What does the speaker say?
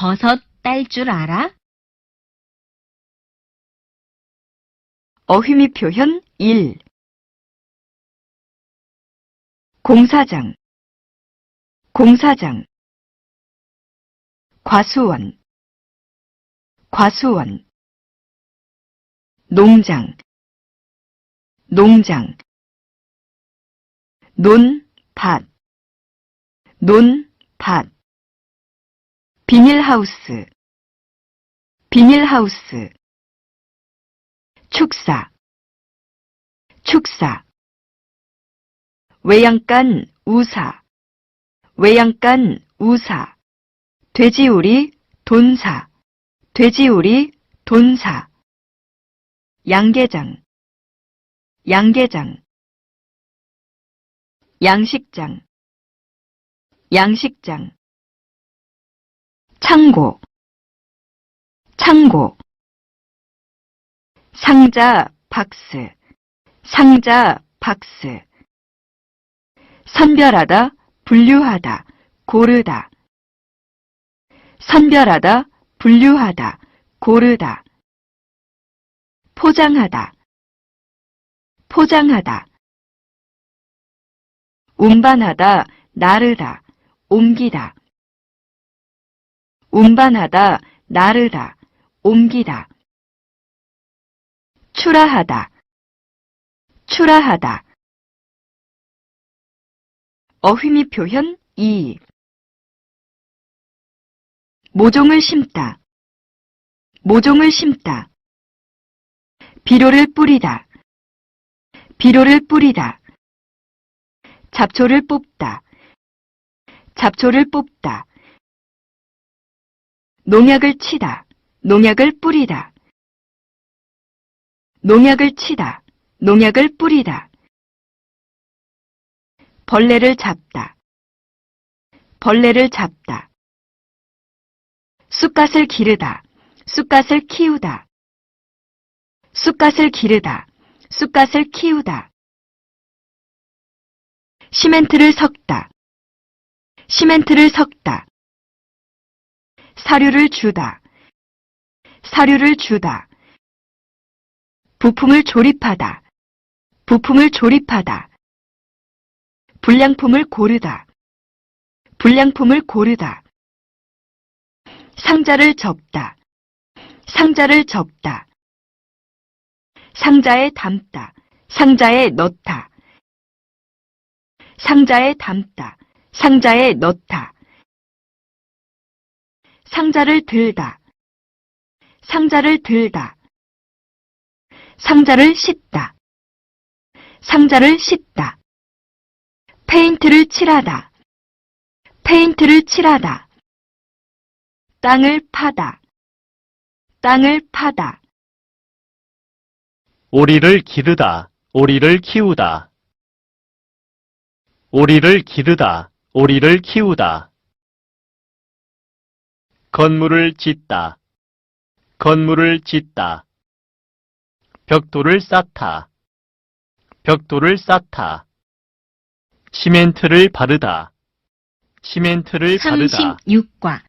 버섯 딸 줄 알아? 어휘미 표현 1 공사장. 공사장. 과수원. 과수원. 농장. 농장. 논 밭. 논 밭 비닐하우스 비닐하우스 축사 축사 외양간 우사 외양간 우사 돼지우리 돈사 돼지우리 돈사 양계장 양계장 양식장 양식장 창고. 창고. 상자 박스. 상자 박스. 선별하다 분류하다 고르다. 선별하다 분류하다 고르다. 포장하다. 포장하다. 운반하다 나르다 옮기다 운반하다 나르다 옮기다. 출하하다. 출하하다. 어휘미 표현 2 모종을 심다. 모종을 심다. 비료를 뿌리다. 비료를 뿌리다. 잡초를 뽑다. 잡초를 뽑다 농약을 치다. 농약을 뿌리다. 농약을 치다. 농약을 뿌리다. 벌레를 잡다. 벌레를 잡다. 쑥갓을 기르다. 쑥갓을 키우다. 쑥갓을 기르다. 쑥갓을 키우다. 시멘트를 섞다. 시멘트를 섞다 사료를 주다. 사료를 주다. 부품을 조립하다. 부품을 조립하다. 불량품을 고르다. 불량품을 고르다. 상자를 접다. 상자를 접다. 상자에 담다. 상자에 넣다. 상자에 담다. 상자에 넣다 상자를 들다. 상자를 들다. 상자를 씻다. 상자를 씻다. 페인트를 칠하다. 페인트를 칠하다. 땅을 파다. 땅을 파다. 오리를 기르다, 오리를 키우다. 오리를 기르다, 오리를 키우다. 건물을 짓다, 건물을 짓다. 벽돌을 쌓다, 벽돌을 쌓다. 시멘트를 바르다, 시멘트를 바르다. 36과